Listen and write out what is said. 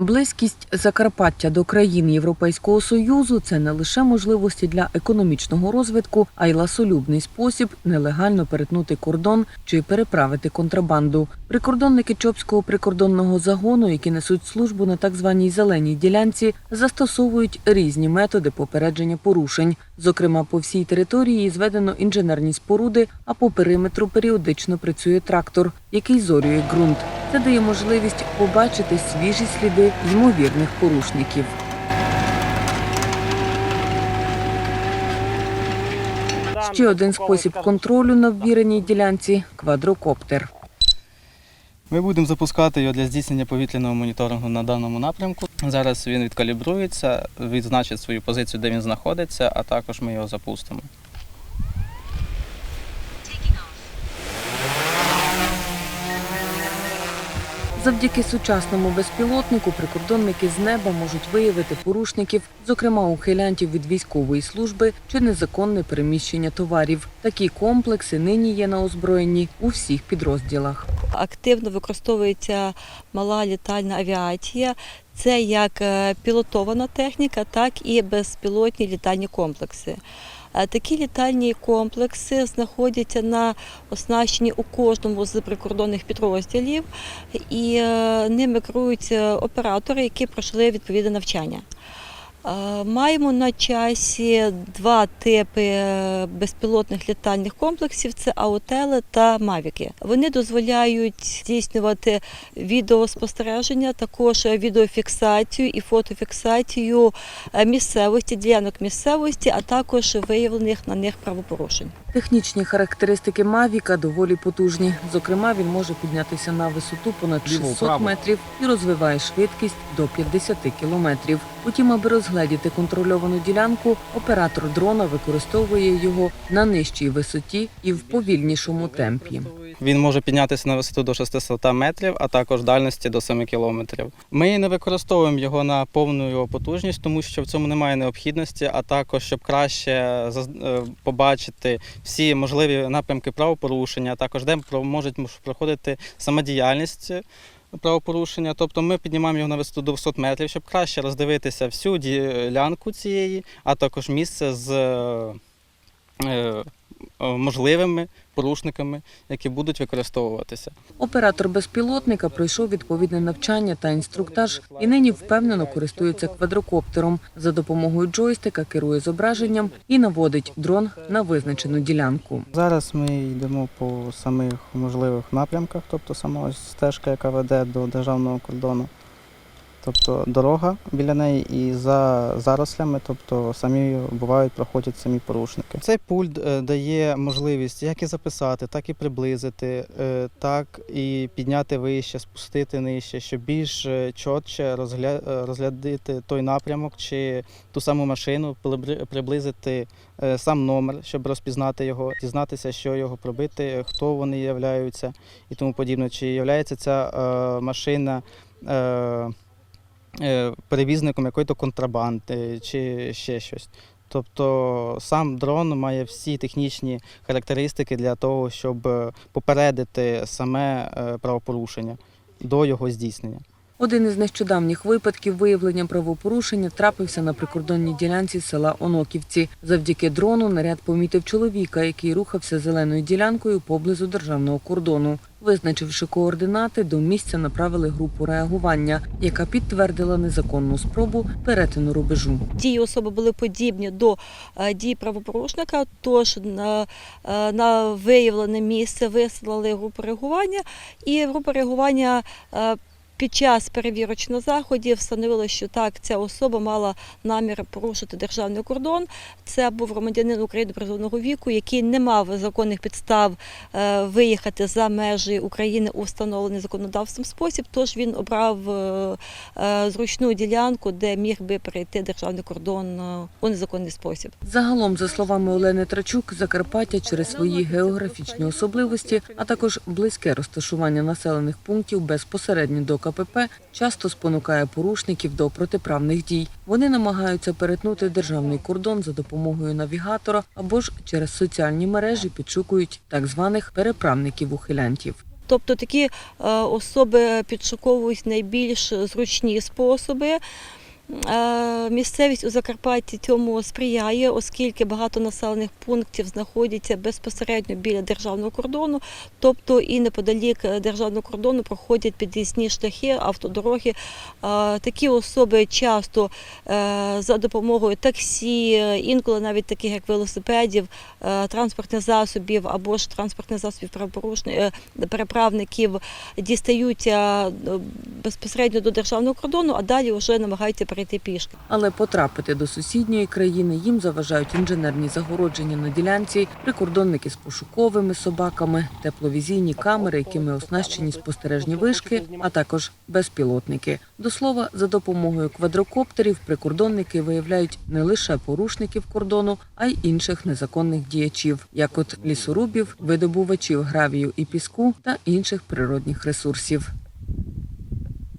Близькість Закарпаття до країн Європейського союзу це не лише можливості для економічного розвитку, а й ласолюбний спосіб нелегально перетнути кордон чи переправити контрабанду. Прикордонники Чопського прикордонного загону, які несуть службу на так званій зеленій ділянці, застосовують різні методи попередження порушень. Зокрема, по всій території зведено інженерні споруди, а по периметру періодично працює трактор, який зорює ґрунт. Це дає можливість побачити свіжі сліди ймовірних порушників. Ще один спосіб контролю на ввіреній ділянці квадрокоптер. Ми будемо запускати його для здійснення повітряного моніторингу на даному напрямку. Зараз він відкалібрується, відзначить свою позицію, де він знаходиться, а також ми його запустимо. Завдяки сучасному безпілотнику прикордонники з неба можуть виявити порушників, зокрема ухилянтів від військової служби чи незаконне переміщення товарів. Такі комплекси нині є на озброєнні у всіх підрозділах. Активно використовується мала літальна авіація. Це як е, пілотована техніка, так і безпілотні літальні комплекси. Е, Такі літальні комплекси знаходяться на оснащенні у кожному з прикордонних підрозділів, і е, ними керують е, оператори, які пройшли відповідне навчання. Е, Маємо на часі два типи е, безпілотних літальних комплексів: це аутели та мавіки. Вони дозволяють здійснювати відеоспостереження, також відеофіксацію і фотофіксацію е, місцевості, ділянок місцевості, а також виявлених на них правопорушень. Технічні характеристики Мавіка доволі потужні. Зокрема, він може піднятися на висоту понад 600 метрів і розвиває швидкість до 50 кілометрів. Утім, аби розгледіти контрольовану ділянку, оператор дрона використовує його на нижчій висоті і в повільнішому темпі. Він може піднятися на висоту до 600 метрів, а також дальності до 7 кілометрів. Ми не використовуємо його на повну його потужність, тому що в цьому немає необхідності, а також щоб краще е, побачити всі можливі напрямки правопорушення, а також де можуть проходити самодіяльність. Правопорушення, тобто ми піднімаємо його на висоту до 200 метрів, щоб краще роздивитися всю ділянку цієї, а також місце з е, можливими порушниками, які будуть використовуватися. Оператор безпілотника пройшов відповідне навчання та інструктаж і нині впевнено користується квадрокоптером. За допомогою джойстика керує зображенням і наводить дрон на визначену ділянку. Зараз ми йдемо по самих можливих напрямках, тобто сама стежка, яка веде до державного кордону. Тобто дорога біля неї і за зарослями, тобто самі бувають, проходять самі порушники. Цей пульт е, дає можливість як і записати, так і приблизити, е, так і підняти вище, спустити нижче, щоб більш е, чітче розгля- розглядати той напрямок чи ту саму машину, приблизити сам номер, щоб розпізнати його, дізнатися, що його пробити, хто вони являються і тому подібне. Чи є ця машина перевізником якоїсь контрабанди чи ще щось. Тобто сам дрон має всі технічні характеристики для того, щоб е, попередити саме е, правопорушення до його здійснення. Один із нещодавніх випадків виявлення правопорушення трапився на прикордонній ділянці села Оноківці. Завдяки дрону наряд помітив чоловіка, який рухався зеленою ділянкою поблизу державного кордону. Визначивши координати, до місця направили групу реагування, яка підтвердила незаконну спробу перетину рубежу. Дії особи були подібні до е, дій правопорушника, тож на, е, на виявлене місце вислали групу реагування, і група реагування е, під час перевірочних заходів встановила, що так, ця особа мала намір порушити державний кордон. Це був громадянин України призовного віку, який не мав законних підстав е, виїхати за межі України у встановлений законодавством спосіб. Тож він обрав е, е, зручну ділянку, де міг би перейти державний кордон у незаконний спосіб. Загалом, за словами Олени Трачук, Закарпаття через свої географічні особливості, а також близьке розташування населених пунктів безпосередньо до КПП, часто спонукає порушників до протиправних дій. Вони намагаються перетнути державний кордон за допомогою навігатора або ж через соціальні мережі підшукують так званих переправників ухилянтів. Тобто такі е, особи підшуковують найбільш зручні способи. Е, Місцевість у Закарпатті цьому сприяє, оскільки багато населених пунктів знаходяться безпосередньо біля державного кордону, тобто і неподалік державного кордону проходять під'їзні шляхи, автодороги. Е, Такі особи часто е, за допомогою таксі, інколи навіть таких як велосипедів, е, транспортних засобів або ж транспортних засобів переправників дістаються е, безпосередньо до державного кордону, а далі вже намагаються перейти пішки. Але потрапити до сусідньої країни їм заважають інженерні загородження на ділянці, прикордонники з пошуковими собаками, тепловізійні камери, якими оснащені спостережні вишки, а також безпілотники. До слова, за допомогою квадрокоптерів прикордонники виявляють не лише порушників кордону, а й інших незаконних діячів, як от лісорубів, видобувачів гравію і піску та інших природних ресурсів.